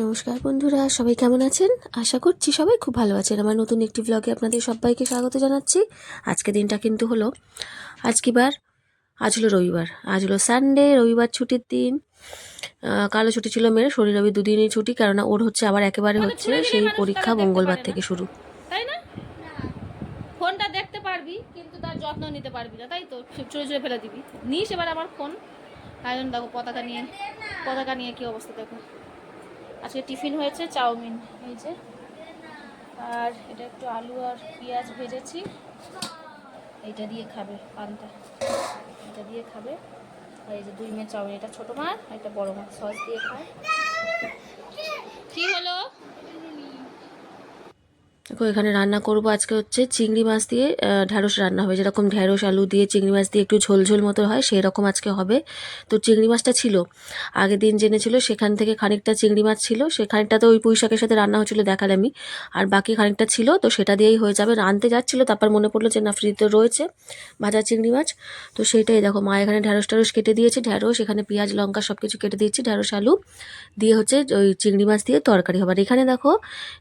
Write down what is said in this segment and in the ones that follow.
নমস্কার বন্ধুরা সবাই কেমন আছেন? আশা করছি সবাই খুব ভালো আছেন। আমার নতুন একটি ব্লগে আপনাদের সবাইকে স্বাগত জানাচ্ছি। আজকে দিনটা কিন্তু হলো আজকে বার আজ হলো রবিবার। আজ হলো সানডে রবিবার ছুটির দিন। কালো ছুটি ছিল মেয়ের শরীর রবি দুদিনই ছুটি কেননা ওর হচ্ছে আবার একেবারে হচ্ছে সেই পরীক্ষা মঙ্গলবার থেকে শুরু। তাই না? ফোনটা দেখতে পারবি কিন্তু তার যত্ন নিতে পারবি না তাই তো? চুরে চুরে ফেলে দিবি। নিস এবার আমার ফোন। তাই জন্য দেখো পতাকা নিয়ে পতাকা নিয়ে কি অবস্থা দেখো। আজকে টিফিন হয়েছে, চাউমিন, এই যে। আর এটা একটু আলু আর পেঁয়াজ ভেজেছি। এইটা দিয়ে খাবে পান্তা। এটা দিয়ে খাবে। আর এই যে দুই মেয়ে চাউমিন, এটা ছোটো মাছ এটা বড় মাছ, সস দিয়ে খায় কি হলো দেখো, এখানে রান্না করব আজকে হচ্ছে চিংড়ি মাছ দিয়ে ঢ্যাঁড়স রান্না হবে। যেরকম ঢ্যাঁড়স, আলু দিয়ে চিংড়ি মাছ দিয়ে একটু ঝোল ঝোল মতো হয় সেই রকম আজকে হবে। তো চিংড়ি মাছটা ছিল, আগের দিন জেনেছিল, সেখান থেকে খানিকটা চিংড়ি মাছ ছিল, সে খানিকটা তো ওই পুঁই শাকের সাথে রান্না হচ্ছিল দেখালে আমি। আর বাকি খানিকটা ছিল, তো সেটা দিয়েই হয়ে যাবে। আনতে যাচ্ছিল, তারপর মনে পড়ল যে, না ফ্রিতে রয়েছে ভাজা চিংড়ি মাছ। তো সেটাই দেখো, মা এখানে ঢ্যাঁড়স ট্যাঁড়স কেটে দিয়েছে, ঢ্যাঁড়স, এখানে পেঁয়াজ, লঙ্কা সব কিছু কেটে দিয়েছি, ঢ্যাঁড়স, আলু দিয়ে হচ্ছে ওই চিংড়ি মাছ দিয়ে তরকারি হবে। আর এখানে দেখো,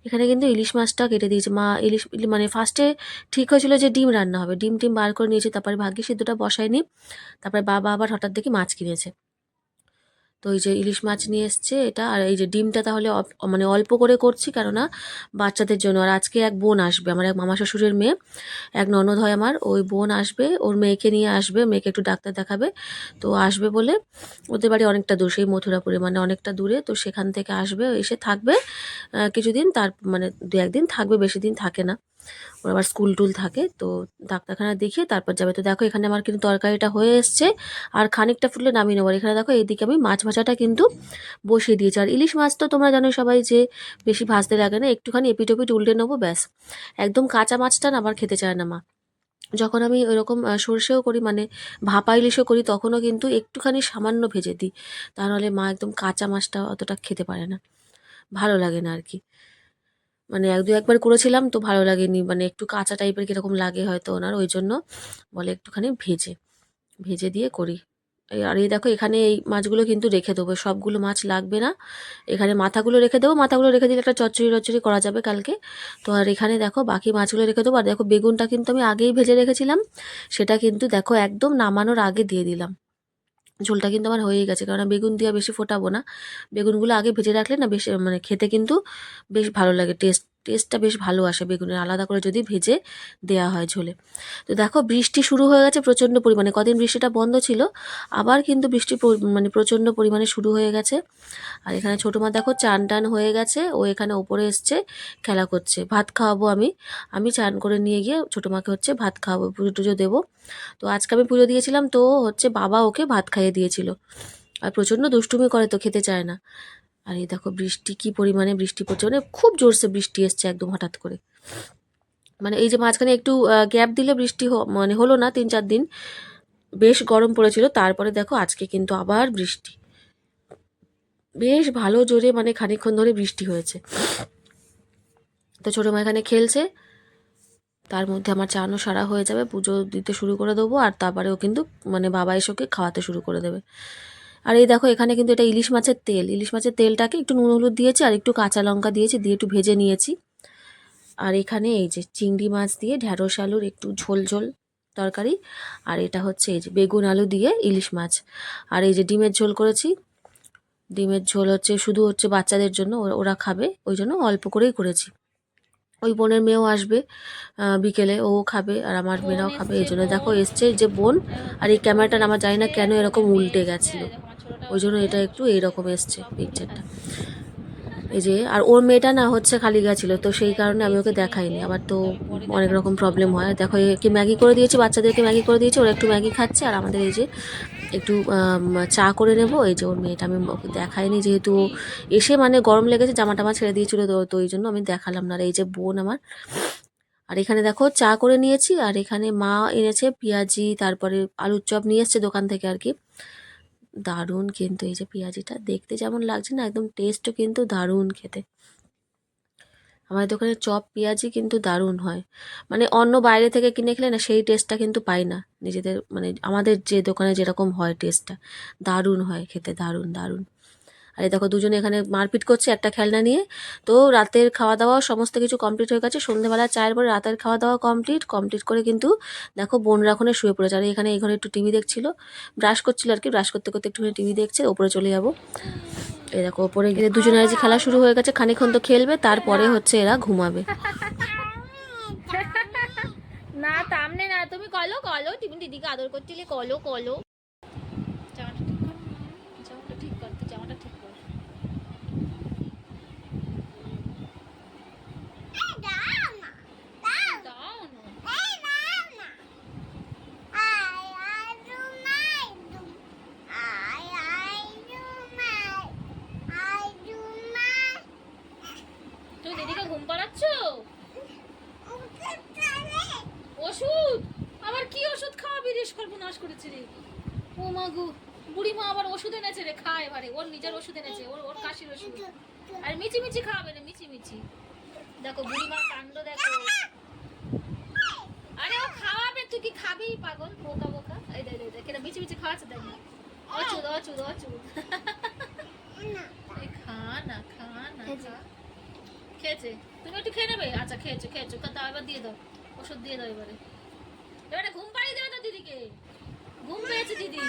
এখানে কিন্তু ইলিশ মাছটা কেটে দিয়েছে মা ইলিশ, ইলি- মানে ফার্স্টে ঠিক হয়েছিল যে ডিম রান্না হবে। ডিম টিম বার করে নিয়েছে, তারপরে ভাগ্যে সিদ্ধটা বসায়নি। তারপরে বাবা আবার হঠাৎ দেখি মাছ কিনেছে। তো এই যে ইলিশ মাছ নিয়ে এসছে এটা, আর এই যে ডিমটা তাহলে মানে অল্প করে করছি, কেননা বাচ্চাদের জন্য। আর আজকে এক বোন আসবে, আমার এক মামা শ্বশুরের মেয়ে, এক ননদ হয় আমার, ওই বোন আসবে, ওর মেয়েকে নিয়ে আসবে, মেয়েকে একটু ডাক্তার দেখাবে, তো আসবে বলে ওদের বাড়ি অনেকটা দূর, সেই মথুরাপুরে মানে অনেকটা দূরে, তো সেখান থেকে আসবে, এসে থাকবে কিছুদিন, তার মানে দু একদিন থাকবে, বেশি দিন থাকে না। ওর আবার স্কুল টুল থাকে তো ডাক্তারখানা দেখিয়ে তারপর যাবে। তো দেখো এখানে আমার কিন্তু তরকারিটা হয়ে এসছে আর খানিকটা ফুটলে নামিয়ে নেব। এখানে দেখো এদিকে আমি মাছ ভাজাটা কিন্তু বসিয়ে দিয়েছি। আর ইলিশ মাছ তো তোমরা জানো সবাই যে বেশি ভাজতে লাগে না একটুখানি এপিট ওপিট উল্টে নেব ব্যাস। একদম কাঁচা মাছটা না আবার খেতে চায় না মা। যখন আমি ওইরকম আহ, সর্ষেও করি মানে ভাপা ইলিশও করি তখনও কিন্তু একটুখানি সামান্য ভেজে দিই। তা নাহলে মা একদম কাঁচা মাছটা অতটা খেতে পারে না। ভালো লাগে না আর কি। মানে এক দু একবার করেছিলাম তো ভালো লাগেনি। মানে একটু কাঁচা টাইপের কীরকম লাগে হয়তো ওনার, ওই জন্য বলে একটুখানি ভেজে ভেজে দিয়ে করি। আর এই দেখো এখানে এই মাছগুলো কিন্তু রেখে দেবো, সবগুলো মাছ লাগবে না। এখানে মাথাগুলো রেখে দেবো, মাথাগুলো রেখে দিলে একটা চচ্চড়ি টচ্চড়ি করা যাবে কালকে। তো আর এখানে দেখো বাকি মাছগুলো রেখে দেবো। আর দেখো বেগুনটা কিন্তু আমি আগেই ভেজে রেখেছিলাম, সেটা কিন্তু দেখো একদম নামানোর আগে দিয়ে দিলাম। ঝোলটা কিন্তু আমার হয়েই গেছে। কারণ বেগুন দিয়ে বেশি ফোটাবো না। বেগুনগুলো আগে ভেজে রাখলে না বেশ মানে খেতে কিন্তু বেশ ভালো লাগে টেস্ট টেস্টটা বেশ ভালো আসে, বেগুনের আলাদা করে যদি ভেজে দেওয়া হয় ঝোলে। তো দেখো, বৃষ্টি শুরু হয়ে গেছে প্রচণ্ড পরিমাণে, কদিন বৃষ্টিটা বন্ধ ছিল, আবার কিন্তু বৃষ্টি মানে প্রচণ্ড পরিমাণে শুরু হয়ে গেছে। আর এখানে ছোটো মা দেখো চান টান হয়ে গেছে, ও এখানে ওপরে এসছে, খেলা করছে। ভাত খাওয়াবো আমি আমি চান করে নিয়ে গিয়ে ছোটো মাকে হচ্ছে ভাত খাওয়াবো পুজো টুজো দেবো। তো আজকে আমি পুজো দিয়েছিলাম, তো হচ্ছে বাবা ওকে ভাত খাইয়ে দিয়েছিল। আর প্রচণ্ড দুষ্টুমি করে, তো খেতে চায় না। আর এই দেখো বৃষ্টি, কি পরিমাণে বৃষ্টি পড়ছে মানে খুব জোরসে বৃষ্টি এসছে একদম হঠাৎ করে। মানে এই যে মাঝখানে একটু গ্যাপ দিলে বৃষ্টি মানে হলো না তিন চার দিন। বেশ গরম পড়েছিল, তারপরে দেখো আজকে কিন্তু আবার বৃষ্টি। বেশ ভালো জোরে মানে খানিকক্ষণ ধরে বৃষ্টি হয়েছে। তো ছোটো মা এখানে খেলছে, তার মধ্যে আমার চানও সারা হয়ে যাবে, পুজো দিতে শুরু করে দেবো, আর তারপরেও কিন্তু মানে বাবা এসোকে খাওয়াতে শুরু করে দেবে। আর এই দেখো, এখানে কিন্তু এটা ইলিশ মাছের তেল। ইলিশ মাছের তেলটাকে একটু নুন হলুদ দিয়েছি আর একটু কাঁচা লঙ্কা দিয়েছি, দিয়ে একটু ভেজে নিয়েছি। আর এখানে এই যে চিংড়ি মাছ দিয়ে ঢ্যাঁড়স আলুর একটু ঝোল ঝোল তরকারি, আর এটা হচ্ছে এই যে বেগুন আলু দিয়ে ইলিশ মাছ। আর এই যে ডিমের ঝোল করেছি, ডিমের ঝোল হচ্ছে শুধু হচ্ছে বাচ্চাদের জন্য, ওরা- খাবে, ওই জন্য অল্প করেই করেছি। ওই বোনের মেয়েও আসবে বিকেলে, ও খাবে আর আমার মেয়েরাও খাবে, এই জন্য দেখো এসছে যে বোন, আর এই ক্যামেরাটা আমার জানি না কেন এরকম উল্টে গেছিল। ওই জন্য এটা একটু এইরকম এসছে পিকচারটা এই যে, আর ওর মেয়েটা না হচ্ছে খালি গেছিল তো সেই কারণে আমি ওকে দেখাইনি। আবার তো অনেক রকম প্রবলেম হয়। দেখো, একে ম্যাগি করে দিয়েছি, বাচ্চাদেরকে ম্যাগি করে দিয়েছি, ওরা একটু ম্যাগি খাচ্ছে। আর আমাদের এই যে একটু চা করে নেব, এই যে ওর মেয়েটা আমি ওকে দেখাইনি যেহেতু এসে মানে গরম লেগেছে জামা টামা ছেড়ে দিয়েছিল, তো তো এই জন্য আমি দেখালাম না। আর এই যে বোন আমার, আর এখানে দেখো, চা করে নিয়েছি। আর এখানে মা এনেছে পেঁয়াজি, তারপরে আলুর চপ নিয়ে এসছে দোকান থেকে আর কি। দারুণ কিন্তু এই যে পেঁয়াজিটা। দেখতে যেমন লাগছে না, একদম টেস্টও কিন্তু দারুণ খেতে। আমাদের দোকানে চপ পেঁয়াজি কিন্তু দারুণ হয়। মানে অন্য বাইরে থেকে কিনে খেলে না, সেই টেস্টটা কিন্তু পাই না। নিজেদের মানে আমাদের যে দোকানে যেরকম হয় টেস্টটা দারুণ হয় খেতে, দারুণ দারুণ। আর দেখো দুজনে এখানে মারপিট করছে একটা খেলনা নিয়ে। তো রাতের খাওয়া দাওয়া সমস্ত কিছু কমপ্লিট হয়ে গেছে। সন্ধ্যেবেলা চায়ের পরে রাতের খাওয়া দাওয়া কমপ্লিট কমপ্লিট করে কিন্তু দেখো বোনরা ওখানে শুয়ে পড়েছে। আর এখানে ঘরে একটু টিভি দেখছিল। ব্রাশ করছিল আর কি। ব্রাশ করতে করতে একটুখানি টিভি দেখছে। ওপরে চলে যাব। এই দেখো, ওপরে গিয়ে দুজনের যে খেলা শুরু হয়ে গেছে। খানিক্ষণ তো খেলবে, তারপরে হচ্ছে এরা ঘুমাবে। না তামনে না। তুমি কলো কলো তুমি দিদিকে আদর করছিলে কলো কলো জামাটা ঠিক কর জামাটা ঠিক কর তুই জামাটা ঠিক কর দাও না তুমি পাড়াচ্ছ ওষুধ? আবার কি ওষুধ খাওয়াবি? রে সর্বনাশ করেছে রে। ও মা গো বুড়ি মা আবার ওষুধ এনেছে রে খা এবারে। ওর নিজের ওষুধ এনেছে ওর ওর কাশির ওষুধ। আর মিচি মিচি খাওয়াবে না মিচি মিচি দেখো বুড়ি মার কাণ্ড দেখো। আরে ও খাওয়াবে তুই কি খাবি পাগল? বোকা বোকা। এই দেখ দেখ এটা মিচি মিচি খাওয়াচ্ছে দেখ অচুদ অচুদ অচুদ খা না খা না খা। খেয়েছে? তুমি একটু খেয়ে নেবে? আচ্ছা খেয়েছো খেয়েছো। তা দাও এবার দিয়ে দাও। ওষুধ দিয়ে দাও এবারে। এবারে ঘুম পাড়িয়ে দেবে তো দিদিকে? ঘুম পেয়েছে দিদি।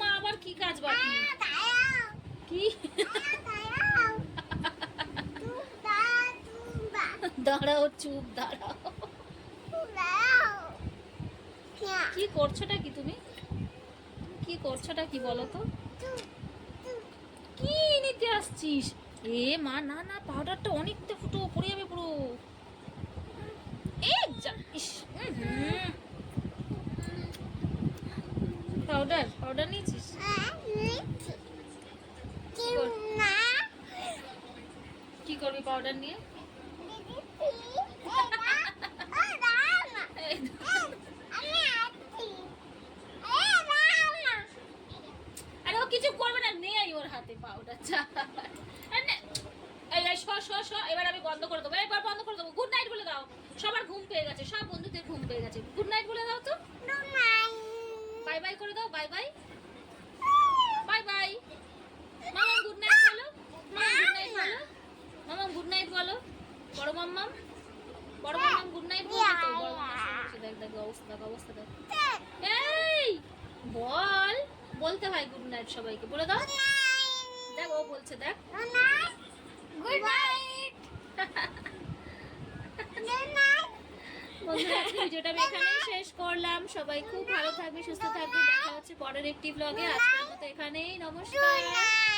মা, আবার কি কাজ বাকি? কি? দাঁড়াও, চুপ, দাঁড়াও। কি করছোটা কি তুমি? কি করছোটা কি বলো তো? কি নিতে আসছিস? এ মা, না না পাউডারটা অনেকটা ফুটো, পড়ে যাবে পুরো। পাউডার পাউডার নিয়েছিস? কি করবি পাউডার নিয়ে? আরে ও কিছু করবে না নেই ওর হাতে পাউডার চা এই শ শ শ এবার আমি বন্ধ করে দেবো। এবার বন্ধ করে দেবো। গুড নাইট বলে দাও। সবার ঘুম পেয়ে গেছে। সব বন্ধুদের ঘুম পেয়ে গেছে। গুড নাইট বলে দাও তো। বাই বাই করে দাও। বাই বাই বাই বাই মামা গুড নাইট বলো। মামা গুড নাইট বলো। মামা গুড নাইট বলো। বড় মাম্মাম। বড় মাম্মাম গুড নাইট বলো তো। বড় দেখ দেখ অবস্থা দেখ অবস্থা দেখ। এই বল। বলতে হয় গুড নাইট সবাইকে। বলে দাও। দেখ ও বলছে দেখ। গুড নাইট বন্ধুরা আজকে ভিডিওটা আমি এখানেই শেষ করলাম। সবাই খুব ভালো থাকবে, সুস্থ থাকবে। দেখা হচ্ছে পরের একটি ব্লগে আজকের মতো এখানেই। নমস্কার।